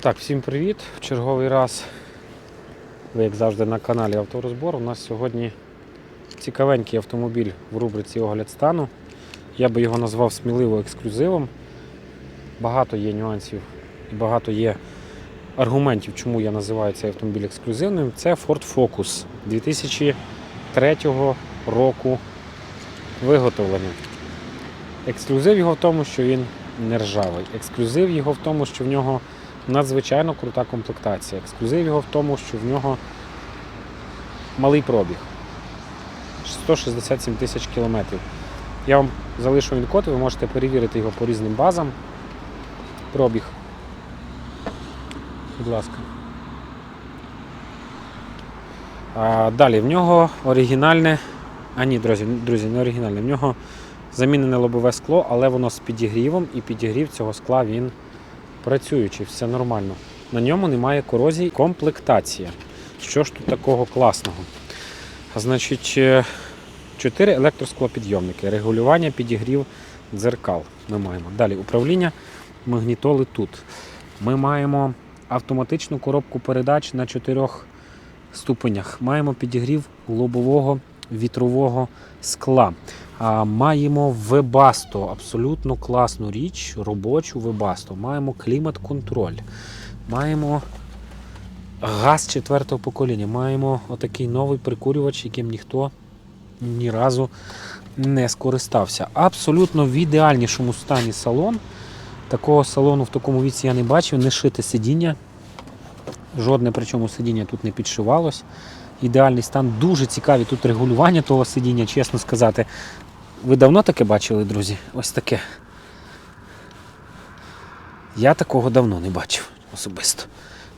Так, всім привіт! В черговий раз, ви як завжди на каналі Авторозбор. У нас сьогодні цікавенький автомобіль в рубриці Огляд стану. Я би його назвав сміливо ексклюзивом. Багато є нюансів і багато є аргументів, чому я називаю цей автомобіль ексклюзивним. Це Ford Focus 2003 року виготовлення. Ексклюзив його в тому, що він не ржавий. Ексклюзив його в тому, що в нього надзвичайно крута комплектація. Ексклюзив його в тому, що в нього малий пробіг. 167 тисяч кілометрів. Я вам залишу він код, ви можете перевірити його по різним базам. Пробіг. Будь ласка. А, далі, в нього оригінальне. А ні, друзі, друзі, не оригінальне. В нього замінене лобове скло, але воно з підігрівом, і підігрів цього скла він працюючий, все нормально. На ньому немає корозії, комплектація. Що ж тут такого класного? Значить, 4 електросклопідйомники, регулювання підігрів дзеркал. Ми маємо. Далі управління магнітоли тут. Ми маємо автоматичну коробку передач на 4 ступенях. Маємо підігрів лобового вітрового скла. Маємо Webasto, абсолютно класну річ, робочу Webasto. Маємо клімат-контроль. Маємо газ четвертого покоління. Маємо отакий новий прикурювач, яким ніхто ні разу не скористався. Абсолютно в ідеальнішому стані салон. Такого салону в такому віці я не бачив, не шите сидіння. Жодне причому сидіння тут не підшивалось. Ідеальний стан, дуже цікаві тут регулювання того сидіння, чесно сказати. Ви давно таке бачили, друзі? Ось таке. Я такого давно не бачив особисто.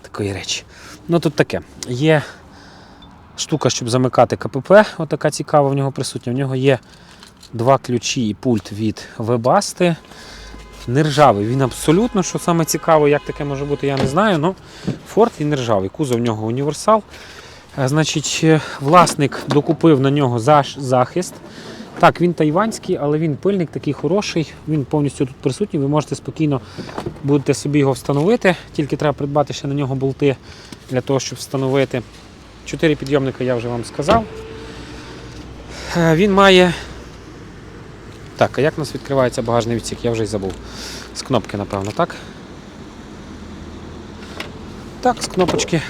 Такої речі. Ну тут таке. Є штука, щоб замикати КПП, отака цікава в нього присутня. В нього є два ключі і пульт від Webasto. Нержавий. Він абсолютно, що саме цікаво, як таке може бути, я не знаю. Ну, Форд і нержавий. Кузов в нього універсал. Е, Значить, е, власник докупив на нього захист. Так, він тайванський, але він пильник такий хороший. Він повністю тут присутній. Ви можете спокійно будете собі його встановити. Тільки треба придбати ще на нього болти для того, щоб встановити. Чотири підйомника я вже вам сказав. Е, Він має. Так, а як у нас відкривається багажний відсік? Я вже й забув. З кнопки, напевно, так? Так, з кнопочки.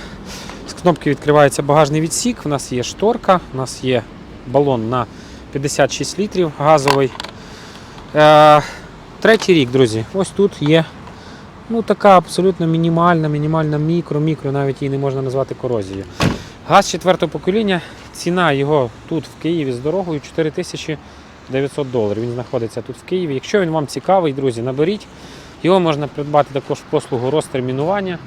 З кнопки відкривається багажний відсік. У нас є шторка, у нас є балон на 56 літрів газовий. Е, третій рік, друзі. Ось тут є ну, така абсолютно мінімальна, мінімальна мікро, мікро, навіть її не можна назвати корозією. Газ четвертого покоління, ціна його тут в Києві з дорогою 4900 доларів. Він знаходиться тут в Києві. Якщо він вам цікавий, друзі, наберіть. Його можна придбати також в послугу розтермінування.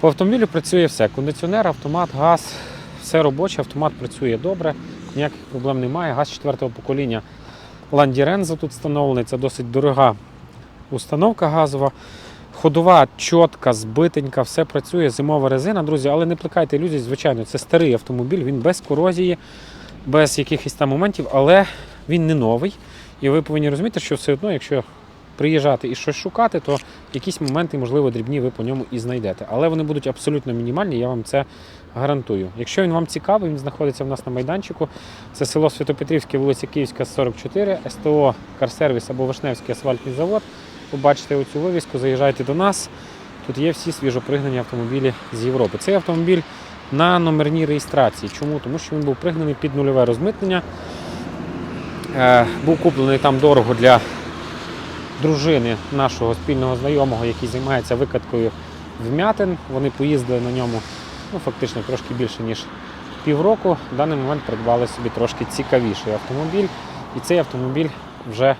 По автомобілю працює все. Кондиціонер, автомат, газ, все робоче, автомат працює добре, ніяких проблем немає. Газ четвертого покоління Landi Renzo тут встановлений. Це досить дорога установка газова. Ходова, чітка, збитенька, все працює, зимова резина, друзі, але не плекайте ілюзій, звичайно, це старий автомобіль, він без корозії, без якихось там моментів, але він не новий. І ви повинні розуміти, що все одно, якщо приїжджати і щось шукати, то якісь моменти, можливо, дрібні ви по ньому і знайдете. Але вони будуть абсолютно мінімальні, я вам це гарантую. Якщо він вам цікавий, він знаходиться в нас на майданчику. Це село Святопетрівське, вулиця Київська, 44, СТО, Карсервіс або Вишневський асфальтний завод. Побачите оцю вивіску, заїжджайте до нас. Тут є всі свіжопригнані автомобілі з Європи. Цей автомобіль на номерній реєстрації. Чому? Тому що він був пригнаний під нульове розмитнення. Е, був куплений там дорого для дружини нашого спільного знайомого, який займається викаткою вмятин. Вони поїздили на ньому ну, фактично трошки більше, ніж півроку. В даний момент придбали собі трошки цікавіший автомобіль. І цей автомобіль вже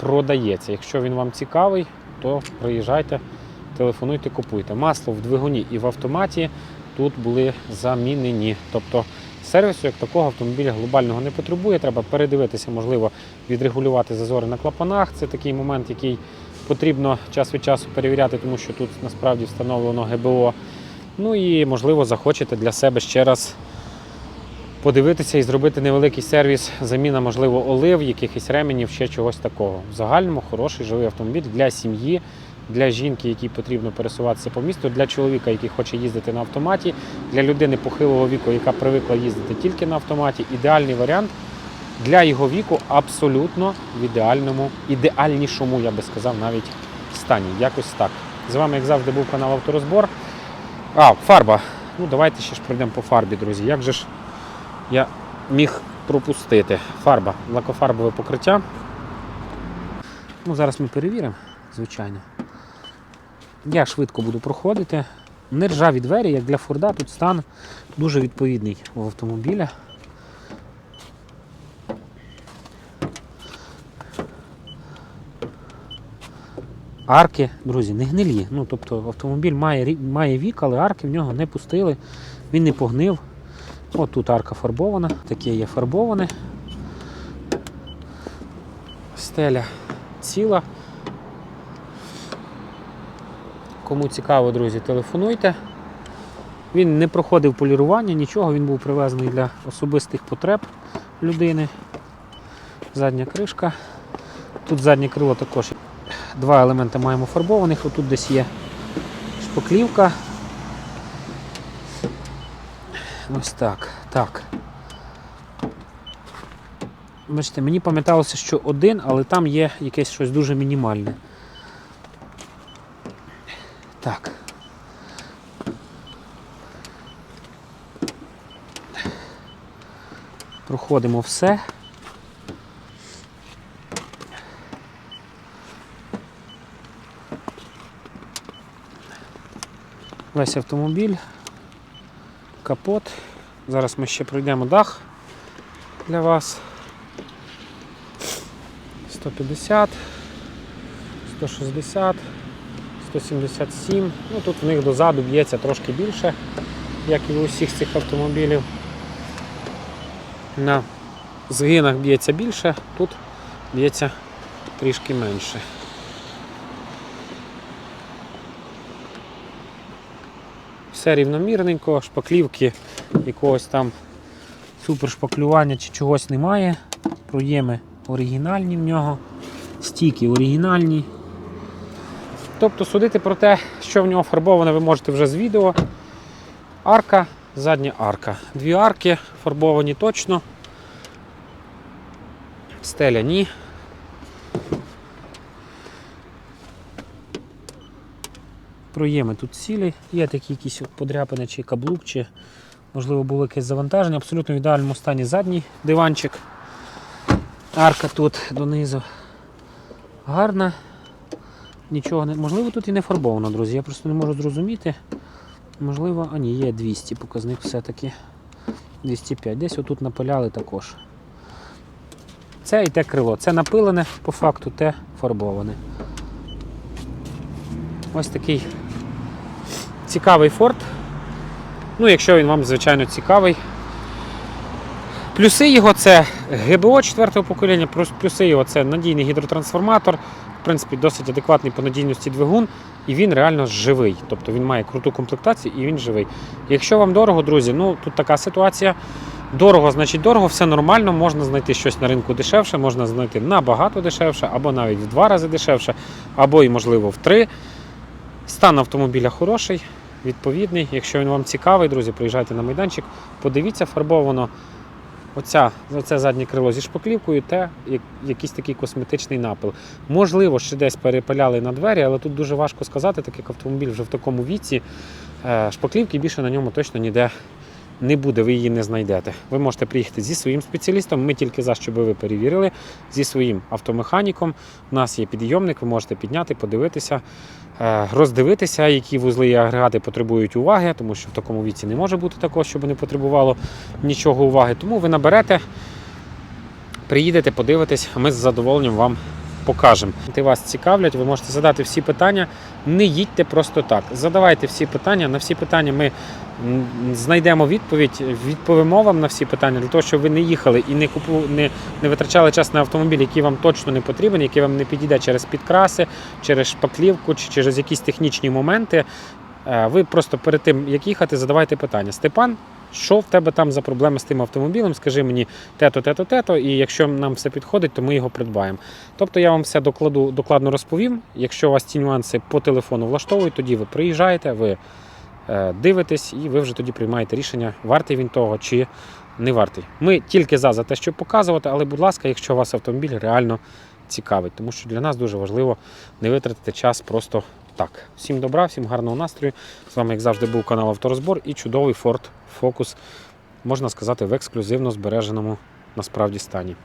продається. Якщо він вам цікавий, то приїжджайте, телефонуйте, купуйте. Масло в двигуні і в автоматі тут були замінені. Тобто сервісу як такого автомобіля глобального не потребує. Треба передивитися, можливо, відрегулювати зазори на клапанах. Це такий момент, який потрібно час від часу перевіряти, тому що тут насправді встановлено ГБО. Ну і можливо захочете для себе ще раз подивитися і зробити невеликий сервіс, заміна, можливо, олив, якихось ременів, ще чогось такого. В загальному хороший живий автомобіль для сім'ї для жінки, якій потрібно пересуватися по місту, для чоловіка, який хоче їздити на автоматі, для людини похилого віку, яка привикла їздити тільки на автоматі. Ідеальний варіант для його віку абсолютно в ідеальному, ідеальнішому, я би сказав, навіть стані. Якось так. З вами, як завжди, був канал Авторозбор. А, фарба. Ну, давайте ще ж пройдемо по фарбі, друзі. Як же ж я міг пропустити? Фарба, лакофарбове покриття. Ну, зараз ми перевіримо, звичайно. Я швидко буду проходити. Нержаві двері, як для Форда, тут стан дуже відповідний у автомобіля. Арки, друзі, не гнилі. Ну, тобто автомобіль має, має вік, але арки в нього не пустили, він не погнив. От тут арка фарбована, таке є фарбоване. Стеля ціла. Кому цікаво, друзі, телефонуйте. Він не проходив полірування, нічого, він був привезений для особистих потреб людини. Задня кришка. Тут заднє крило також. Два елементи маємо фарбованих. Отут десь є шпаклівка. Ось так. Так. Бачите, мені пам'яталося, що один, але там є якесь щось дуже мінімальне. Так. Проходимо все. Весь автомобіль, капот. Зараз ми ще пройдемо дах для вас. 150, 160, 177. Ну тут в них дозаду б'ється трошки більше, як і у усіх цих автомобілів. На згинах б'ється більше, тут б'ється трішки менше. Все рівномірненько, шпаклівки якогось там супершпаклювання чи чогось немає. Проєми оригінальні в нього, стіки оригінальні. Тобто судити про те, що в нього фарбоване, ви можете вже з відео. Арка, задня арка. Дві арки фарбовані точно. Стеля ні. Проєми тут цілі, є такі якісь подряпини чи каблук, чи можливо було якесь завантаження. Абсолютно в ідеальному стані задній диванчик. Арка тут донизу гарна. Нічого не. Можливо, тут і не фарбовано, друзі. Я просто не можу зрозуміти. Можливо, а ні, є 200 показник все-таки. 205. Десь отут напиляли також. Це і те крило. Це напилене по факту, те фарбоване. Ось такий цікавий форт. Ну, якщо він вам, звичайно, цікавий. Плюси його це ГБО 4 покоління, плюси його це надійний гідротрансформатор, в принципі, досить адекватний по надійності двигун, і він реально живий. Тобто він має круту комплектацію і він живий. Якщо вам дорого, друзі, ну тут така ситуація. Дорого, значить дорого, все нормально, можна знайти щось на ринку дешевше, можна знайти набагато дешевше, або навіть в два рази дешевше, або і, можливо, в три. Стан автомобіля хороший, відповідний. Якщо він вам цікавий, друзі, приїжджайте на майданчик, подивіться, фарбовано оця, оце заднє крило зі шпаклівкою, як- якийсь такий косметичний напил. Можливо, ще десь перепиляли на двері, але тут дуже важко сказати, так як автомобіль вже в такому віці. Е, Шпаклівки більше на ньому точно ніде не буде, ви її не знайдете. Ви можете приїхати зі своїм спеціалістом. Ми тільки за щоб ви перевірили зі своїм автомеханіком. У нас є підйомник, ви можете підняти, подивитися, е, роздивитися, які вузли і агрегати потребують уваги, тому що в такому віці не може бути такого, щоб не потребувало нічого уваги. Тому ви наберете, приїдете, подивитесь, ми з задоволенням вам покажемо. Ти вас цікавлять, ви можете задати всі питання. Не їдьте просто так. Задавайте всі питання. На всі питання ми знайдемо відповідь, відповімо вам на всі питання для того, щоб ви не їхали і не купу, не, не витрачали час на автомобіль, який вам точно не потрібен, який вам не підійде через підкраси, через шпаклівку чи через якісь технічні моменти. Е, Ви просто перед тим, як їхати, задавайте питання. Степан що в тебе там за проблеми з тим автомобілем, скажи мені те-то, те-то, те-то, і якщо нам все підходить, то ми його придбаємо. Тобто я вам все докладу, докладно розповім. Якщо у вас ці нюанси по телефону влаштовують, тоді ви приїжджаєте, ви е, дивитесь і ви вже тоді приймаєте рішення, вартий він того чи не вартий. Ми тільки за, за те, щоб показувати, але, будь ласка, якщо вас автомобіль реально цікавить, тому що для нас дуже важливо не витратити час просто так. Всім добра, всім гарного настрою. З вами, як завжди, був канал Авторозбор і чудовий Ford Focus, можна сказати, в ексклюзивно збереженому насправді стані.